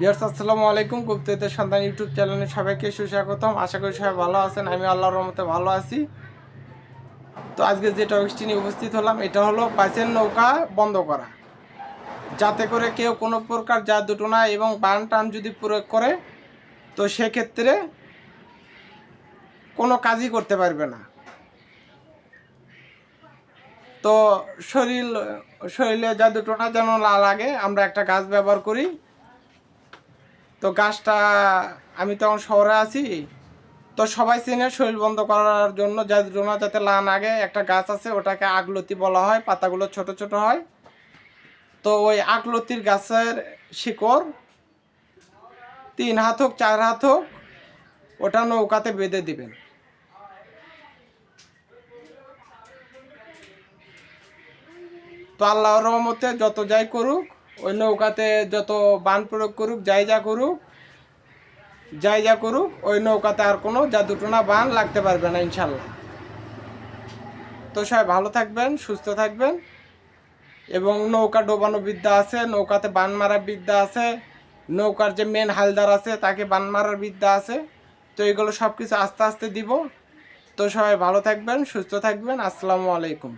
বিয়ার্স আসসালামু আলাইকুম। গুপ্তদের সন্তান ইউটিউব চ্যানেলে সবাইকে সুস্বাগতম। আশা করি সবাই ভালো আছেন। আমি আল্লাহর রহমতে ভালো আছি। তো আজকে যে টপিকসটি নিয়ে উপস্থিত হলাম, এটা হলো পাশের নৌকা বন্ধ করা। যাতে করে কেউ কোনো প্রকার যা দুটোনা এবং বান টান যদি প্রয়োগ করে, তো সেক্ষেত্রে কোনো কাজই করতে পারবে না। তো শরীর, শরীরে যা দুটোনা যেন না লাগে, আমরা একটা গাছ ব্যবহার করি। তো গাছটা, আমি তখন শহরে আছি। তো সবাই চেনে শরীর বন্ধ করার জন্য যাদের জন্য যাতে লান আগে একটা গাছ আছে, ওটাকে আগলতি বলা হয়, পাতাগুলো ছোট ছোট হয়। তো ওই আগলতির গাছের শিকড় তিন হাত হোক, চার হাত হোক, ওটা নৌকাতে বেঁধে দিবেন। তো আল্লাহর রহমতে যত যাই করুক ওই নৌকাতে যত বান প্রয়োগ করুক, যাই যা করুক, যাই যা করুক ওই নৌকাতে আর কোনো জাদুটোনা বান লাগতে পারবে না, ইনশাল্লাহ। তো সবাই ভালো থাকবেন, সুস্থ থাকবেন। এবং নৌকা ডোবানো বিদ্যা আছে, নৌকাতে বান মারার বিদ্যা আছে, নৌকার যে মেন হালদার আছে, তাকে বান মারার বিদ্যা আছে। তো এগুলো সব কিছু আস্তে আস্তে দিব। তো সবাই ভালো থাকবেন, সুস্থ থাকবেন। আসসালামু আলাইকুম।